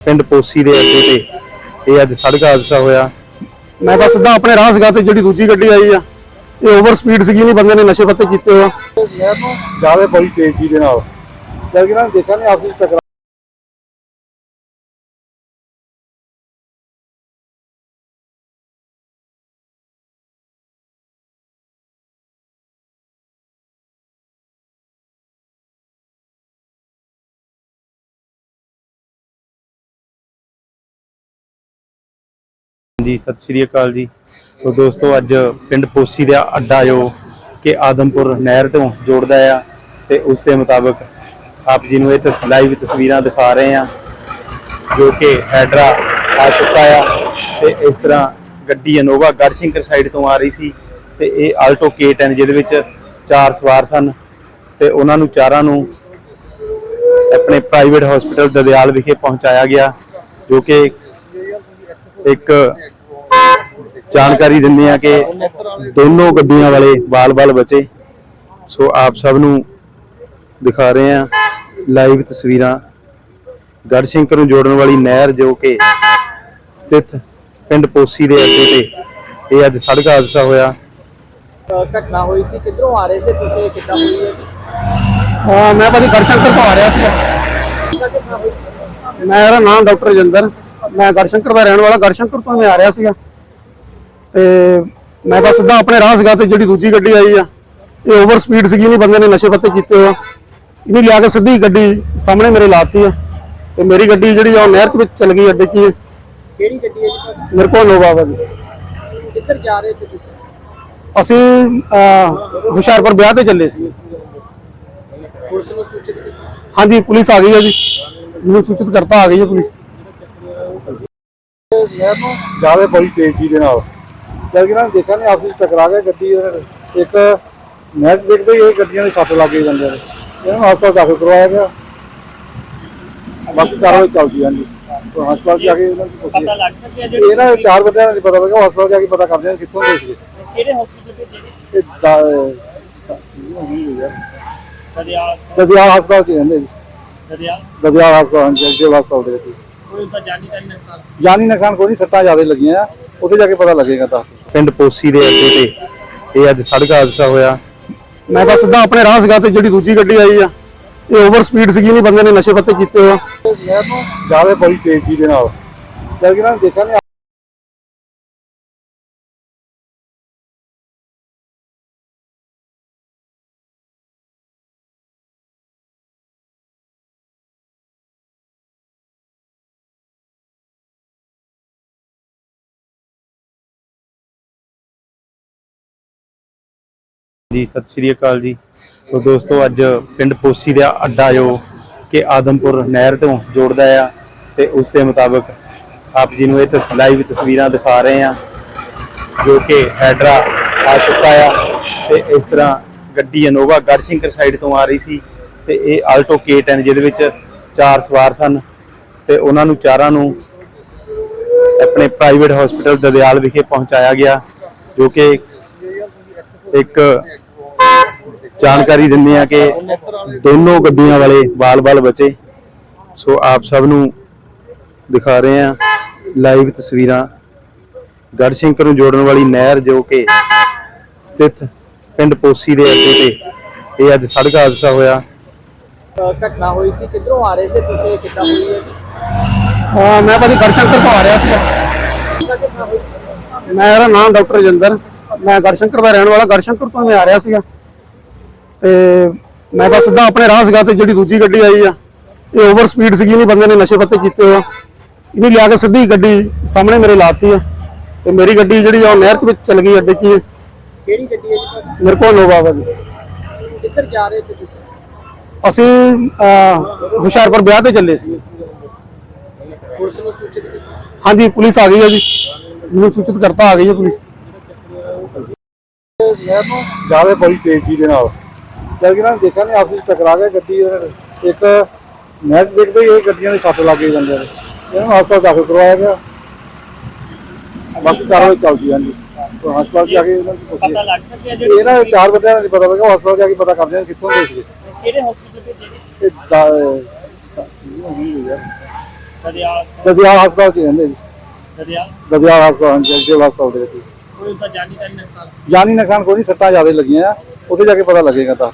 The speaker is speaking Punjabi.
ਪਿੰਡ ਪੋਸੀ ਦੇ ਅੱਡੇ ਤੇ ਇਹ ਅੱਜ ਸੜਕ ਹਾਦਸਾ ਹੋਇਆ। ਮੈਂ ਤਾਂ ਸਿੱਧਾ ਆਪਣੇ ਰਾਹ ਸੀਗਾ ਤੇ ਜਿਹੜੀ ਦੂਜੀ ਗੱਡੀ ਆਈ ਆ ਇਹ ਓਵਰ ਸਪੀਡ ਸੀਗੀ ਨਹੀਂ ਬੰਦੇ ਨੇ ਨਸ਼ੇ ਪੱਤੇ ਕੀਤੇ ਹੋਆ ਮੈਂ ਨੂੰ ਜ਼ਿਆਦਾ ਬੜੀ ਤੇਜ਼ੀ ਦੇ ਨਾਲ। ਜਦ ਕਿ ਨਾ ਦੇਖਿਆ ਨਹੀਂ ਆਪਸ ਵਿੱਚ ਟਕਰਾ ਜੀ, ਸਤਿ ਸ਼੍ਰੀ ਅਕਾਲ ਜੀ। ਤੋ ਦੋਸਤੋ, ਅੱਜ ਪਿੰਡ ਪੋਸੀ ਦਾ ਅੱਡਾ ਜੋ ਕਿ ਆਦਮਪੁਰ ਨਹਿਰ ਤੋਂ ਜੋੜਦਾ ਆ ਤੇ ਉਸ ਦੇ ਮੁਤਾਬਕ ਆਪ ਜੀ ਨੂੰ ਇਹ ਤਸ- ਲਾਈਵ ਤਸਵੀਰਾਂ ਦਿਖਾ ਰਹੇ ਆ, ਜੋ ਕਿ ਹੈਡਰਾ ਆ ਚੁੱਕਾ ਆ ਤੇ ਇਸ ਤਰ੍ਹਾਂ ਗੱਡੀ ਇਨੋਵਾ ਗੜਸ਼ੰਕਰ ਸਾਈਡ ਤੋਂ ਆ ਰਹੀ ਸੀ ਤੇ ਇਹ ਆਲਟੋ K10 ਜਿਹਦੇ ਵਿੱਚ ਚਾਰ ਸਵਾਰ ਸਨ ਤੇ ਉਹਨਾਂ ਨੂੰ ਚਾਰਾਂ ਨੂੰ ਆਪਣੇ ਪ੍ਰਾਈਵੇਟ ਹਸਪੀਟਲ ਦਦਿਆਲ ਵਿਖੇ ਪਹੁੰਚਾਇਆ ਗਿਆ, ਜੋ ਕਿ ਇੱਕ ਜਾਣਕਾਰੀ ਦਿੰਦੇ ਆ ਕਿ ਦੋਨੋਂ ਗੱਡੀਆਂ ਵਾਲੇ ਬਾਲ-ਬਾਲ ਬਚੇ। ਸੋ ਆਪ ਸਭ ਨੂੰ ਦਿਖਾ ਰਹੇ ਆ ਲਾਈਵ ਤਸਵੀਰਾਂ ਗੜਸ਼ੰਕਰ ਨੂੰ ਜੋੜਨ ਵਾਲੀ ਨਹਿਰ ਜੋ ਕਿ ਸਥਿਤ ਪਿੰਡ ਪੋਸੀ ਦੇ ਅੱਡੇ ਤੇ ਇਹ ਅੱਜ ਸੜਕ ਹਾਦਸਾ ਹੋਇਆ। ਘਟਨਾ ਹੋਈ ਸੀ। ਕਿੱਧਰੋਂ ਆ ਰਹੇ ਸੀ? ਤੁਸੀਂ ਕਿੱਦਾਂ ਹੋਈ ਹੈ ਮੈਂ ਭਾਜੀ ਗੜਸ਼ੰਕਰ ਤੋਂ ਆ ਰਿਹਾ ਹੋਈ? ਮੇਰਾ ਨਾਮ ਡਾਕਟਰ ਰਜਿੰਦਰ। ਮੈਂ ਗੜਸ਼ੰਕਰ ਦਾ ਰਹਿਣ ਵਾਲਾ ਗੜਸ਼ੰਕਰ ਤੋਂ ਮੈਂ ਆ ਰਿਹਾ ਸੀਗਾ। ਤੇ ਮੈਂ ਤਾਂ ਸਿੱਧਾ ਆਪਣੇ ਰਾਹ ਸੀਗਾ ਤੇ ਜਿਹੜੀ ਦੂਜੀ ਗੱਡੀ ਆਈ ਆ ਇਹ ਓਵਰ ਸਪੀਡ ਸੀਗੀ ਨਹੀਂ ਬੰਦੇ ਨੇ ਨਸ਼ੇ ਪੱਤੇ ਕੀਤੇ ਹੋਆ ਇਹਨੇ ਲਿਆ ਕੇ ਸਿੱਧੀ ਗੱਡੀ ਸਾਹਮਣੇ ਮੇਰੇ ਲਾਤੀ ਆ। ਤੇ ਮੇਰੀ ਗੱਡੀ ਜਿਹੜੀ ਆ ਉਹ ਨਹਿਰ ਦੇ ਵਿੱਚ ਚਲ ਗਈ ਅੱਡੇ ਕੀ ਕਿਹੜੀ ਗੱਡੀ ਹੈ ਜੀ ਤੁਹਾਡੀ? ਮੇਰੇ ਕੋਲ ਨੋਵਾ ਵਾ ਜੀ। ਕਿੱਧਰ ਜਾ ਰਹੇ ਸੀ ਤੁਸੀਂ? ਅਸੀਂ ਅਹ, ਹੁਸ਼ਿਆਰਪੁਰ ਵਿਆਹ ਤੇ ਚੱਲੇ ਸੀ। ਪੁਲਿਸ ਨੂੰ ਸੂਚਿਤ ਕੀਤਾ? ਹਾਂਜੀ ਪੁਲਿਸ ਆ ਗਈ ਹੈ ਜੀ। ਮੈਨੂੰ ਸੂਚਿਤ ਕਰਤਾ ਆ ਗਈ ਹੈ ਪੁਲਿਸ। ਨੂੰ ਜ਼ਿਆਦਾ ਬੜੀ ਤੇਜ਼ੀ ਦੇ ਨਾਲ। ਜਦ ਕਿ ਨਾ ਦੇਖਿਆ ਨਹੀਂ ਆਪਸ ਵਿੱਚ ਟਕਰਾ ਗਿਆ ਗੱਡੀ ਨੇ। ਇੱਕ ਮੈਂ ਦੇਖਦਾ ਹੀ ਇਹ ਗੱਡੀਆਂ ਦੇ ਸੱਟ ਲੱਗੇ ਜਾਂਦੇ ਨੇ ਇਹਨੂੰ ਹਸਪਤਾਲ ਦਾਖਲ ਕਰਵਾਇਆ ਗਿਆ। ਬਾਕੀ ਕਾਰਵਾਈ ਚੱਲਦੀ ਹੈ ਜੀ। ਹਸਪਤਾਲ ਜਾ ਕੇ ਉਹਨਾਂ ਨੂੰ ਪੁੱਛਿਆ ਲੱਗ ਸਕਿਆ ਇਹਨਾਂ ਦੇ ਚਾਰ ਬੰਦਿਆਂ ਨਹੀਂ ਪਤਾ ਲੱਗਾ ਹਸਪਤਾਲ ਜਾ ਕੇ ਪਤਾ ਕਰਦੇ ਨੇ ਕਿੱਥੋਂ ਦੇ ਸੀਗੇ। ਕਿਹੜੇ ਜਿਹੜੇ? ਇਹ ਦਾ ਦਰਿਆ ਦਦਿਆਲ ਹਸਪਤਾਲ ਚ ਰਹਿੰਦੇ ਜੀ। ਦਰਿਆ। ਦਦਿਆਲ ਹਸਪਤਾਲ ਚ ਜੇ ਹਸਪਤਾਲ ਦੇ ਵਿੱਚ। ਕੋਈ ਤਾਂ ਜਾਨੀ ਦਾ ਨੁਕਸਾਨ। ਜਾਨੀ ਨੁਕਸਾਨ ਕੋਈ ਨਹੀਂ ਸੱਟਾਂ ਜ਼ਿਆਦਾ ਲੱਗੀਆਂ ਆ ਉੱਥੇ ਜਾ ਕੇ ਪਤਾ ਲੱਗੇਗਾ ਤਾਂ। ਪਿੰਡ ਪੋਸੀ ਦੇ ਅੱਡੇ ਤੇ ਇਹ ਅੱਜ ਸੜਕ ਹਾਦਸਾ ਹੋਇਆ। ਮੈਂ ਤਾਂ ਸਿੱਧਾ ਆਪਣੇ ਰਾਹ ਸੀਗਾ ਤੇ ਜਿਹੜੀ ਦੂਜੀ ਗੱਡੀ ਆਈ ਆ ਇਹ ਓਵਰ ਸਪੀਡ ਸੀਗੀ ਨਹੀਂ ਬੰਦੇ ਨੇ ਨਸ਼ੇ ਪੱਤੇ ਕੀਤੇ ਹੋਆ ਮੈਂ ਨੂੰ ਜ਼ਿਆਦਾ ਬੜੀ ਤੇਜ਼ੀ ਦੇ ਨਾਲ। ਜਦ ਕਿ ਨਾ ਦੇਖਿਆ ਨਹੀਂ ਜੀ, ਸਤਿ ਸ਼੍ਰੀ ਅਕਾਲ ਜੀ। ਤੋ ਦੋਸਤੋ, ਅੱਜ ਪਿੰਡ ਪੋਸੀ ਦਾ ਅੱਡਾ ਜੋ ਕਿ ਆਦਮਪੁਰ ਨਹਿਰ ਤੋਂ ਜੋੜਦਾ ਆ ਤੇ ਉਸ ਦੇ ਮੁਤਾਬਕ ਆਪ ਜੀ ਨੂੰ ਇਹ ਤਸ- ਲਾਈਵ ਤਸਵੀਰਾਂ ਦਿਖਾ ਰਹੇ ਆ ਜੋ ਕਿ ਹੈਡਰਾ ਆ ਚੁੱਕਾ ਆ ਤੇ ਇਸ ਤਰ੍ਹਾਂ ਗੱਡੀ ਇਨੋਵਾ ਗੜਸ਼ੰਕਰ ਸਾਈਡ ਤੋਂ ਆ ਰਹੀ ਸੀ ਤੇ ਇਹ ਆਲਟੋ K10 ਜਿਹਦੇ ਵਿੱਚ ਚਾਰ ਸਵਾਰ ਸਨ ਤੇ ਉਹਨਾਂ ਨੂੰ ਚਾਰਾਂ ਨੂੰ ਆਪਣੇ ਪ੍ਰਾਈਵੇਟ ਹਸਪੀਟਲ ਦਦਿਆਲ ਵਿਖੇ ਪਹੁੰਚਾਇਆ ਗਿਆ, ਜੋ ਕਿ ਇੱਕ ਜਾਣਕਾਰੀ ਦਿੰਦੇ ਆ ਕਿ ਦੋਨੋਂ ਗੱਡੀਆਂ ਵਾਲੇ ਬਾਲ-ਬਾਲ ਬਚੇ। ਸੋ ਆਪ ਸਭ ਨੂੰ ਦਿਖਾ ਰਹੇ ਆ ਲਾਈਵ ਤਸਵੀਰਾਂ ਗੜਸ਼ੰਕਰ ਨੂੰ ਜੋੜਨ ਵਾਲੀ ਨਹਿਰ ਜੋ ਕਿ ਸਥਿਤ ਪਿੰਡ ਪੋਸੀ ਦੇ ਅੱਡੇ ਤੇ ਇਹ ਅੱਜ ਸੜਕ ਹਾਦਸਾ ਹੋਇਆ। ਘਟਨਾ ਹੋਈ ਸੀ ਕਿੱਧਰੋਂ ਆ ਰਹੇ ਸੀ ਤੁਸੀਂ ਕਿੱਦਾਂ ਹੋਈ ਹੈ? ਹਾਂ ਮੈਂ ਭਾਜੀ ਗੜਸ਼ੰਕਰ ਤੋਂ ਆ ਰਿਹਾ ਕਿੱਦਾਂ ਹੋਈ? ਮੇਰਾ ਨਾਮ ਡਾਕਟਰ ਰਜਿੰਦਰ। ਮੈਂ ਗੜਸ਼ੰਕਰ ਦਾ ਰਹਿਣ ਵਾਲਾ ਗੜਸ਼ੰਕਰ ਤੋਂ ਮੈਂ ਆ ਰਿਹਾ ਸੀਗਾ। ਤੇ ਮੈਂ ਤਾਂ ਸਿੱਧਾ ਆਪਣੇ ਰਾਹ ਸੀਗਾ ਤੇ ਜਿਹੜੀ ਦੂਜੀ ਗੱਡੀ ਆਈ ਆ ਇਹ ਓਵਰ ਸਪੀਡ ਸੀਗੀ ਨਹੀਂ ਬੰਦੇ ਨੇ ਨਸ਼ੇ ਪੱਤੇ ਕੀਤੇ ਹੋਆ ਇਹਨੇ ਲਿਆ ਕੇ ਸਿੱਧੀ ਗੱਡੀ ਸਾਹਮਣੇ ਮੇਰੇ ਲਾਤੀ ਆ। ਤੇ ਮੇਰੀ ਗੱਡੀ ਜਿਹੜੀ ਆ ਉਹ ਨਹਿਰ ਦੇ ਵਿੱਚ ਚਲ ਗਈ ਅੱਡੇ ਕੀ ਕਿਹੜੀ ਗੱਡੀ ਹੈ ਜੀ? ਮੇਰੇ ਕੋਲ ਨੋਵਾ ਵਾ ਜੀ। ਕਿੱਧਰ ਜਾ ਰਹੇ ਸੀ ਤੁਸੀਂ? ਅਸੀਂ ਹੁਸ਼ਿਆਰਪੁਰ ਵਿਆਹ ਤੇ ਚੱਲੇ ਸੀ। ਪੁਲਿਸ ਨੂੰ ਸੂਚਿਤ ਕੀਤਾ? ਹਾਂਜੀ ਪੁਲਿਸ ਆ ਗਈ ਹੈ ਜੀ। ਮੈਨੂੰ ਸੂਚਿਤ ਕਰਤਾ ਆ ਗਈ ਹੈ ਪੁਲਿਸ। ਮੈਂ ਨੂੰ ਜ਼ਿਆਦਾ ਬੜੀ ਤੇਜ਼ੀ ਦੇ ਨਾਲ। ਜਦ ਕਿ ਨਾ ਦੇਖਿਆ ਨਹੀਂ ਆਪਸ ਵਿੱਚ ਟਕਰਾ ਗਿਆ ਗੱਡੀ ਨੇ। ਇੱਕ ਮੈਂ ਦੇਖਦਾ ਹੀ ਇਹ ਗੱਡੀਆਂ ਦੇ ਸੱਟ ਲੱਗੇ ਜਾਂਦੇ ਨੇ ਇਹਨੂੰ ਹਸਪਤਾਲ ਦਾਖਲ ਕਰਵਾਇਆ ਗਿਆ। ਬਾਕੀ ਕਾਰਵਾਈ ਚੱਲਦੀ ਹੈ ਜੀ। ਹਸਪਤਾਲ ਜਾ ਕੇ ਉਹਨਾਂ ਨੂੰ ਪੁੱਛਿਆ ਲੱਗ ਸਕਿਆ ਇਹਨਾਂ ਦੇ ਚਾਰ ਬੰਦਿਆਂ ਦਾ ਨਹੀਂ ਪਤਾ ਲੱਗਾ ਹਸਪਤਾਲ ਜਾ ਕੇ ਪਤਾ ਕਰਦੇ ਨੇ ਕਿੱਥੋਂ ਦੇ ਸੀਗੇ। ਕਿਹੜੇ ਜਿਹੜੇ? ਇਹ ਦਾ ਦਰਿਆ ਦਦਿਆਲ ਹਸਪਤਾਲ 'ਚ ਰਹਿੰਦੇ ਜੀ। ਦਰਿਆ। ਦਦਿਆਲ ਹਸਪਤਾਲ ਜਗਜੀਵ ਹਸਪਤਾਲ ਦੇ ਵਿੱਚ। ਕੋਈ ਤਾਂ ਜਾਨੀ ਦਾ ਨੁਕਸਾਨ? ਜਾਨੀ ਨੁਕਸਾਨ ਕੋਈ ਨਹੀਂ, ਸੱਟਾਂ ਜ਼ਿਆਦਾ ਲੱਗੀਆਂ ਆ ਉੱਥੇ ਜਾ ਕੇ ਪਤਾ ਲੱਗੇਗਾ ਤਾਂ।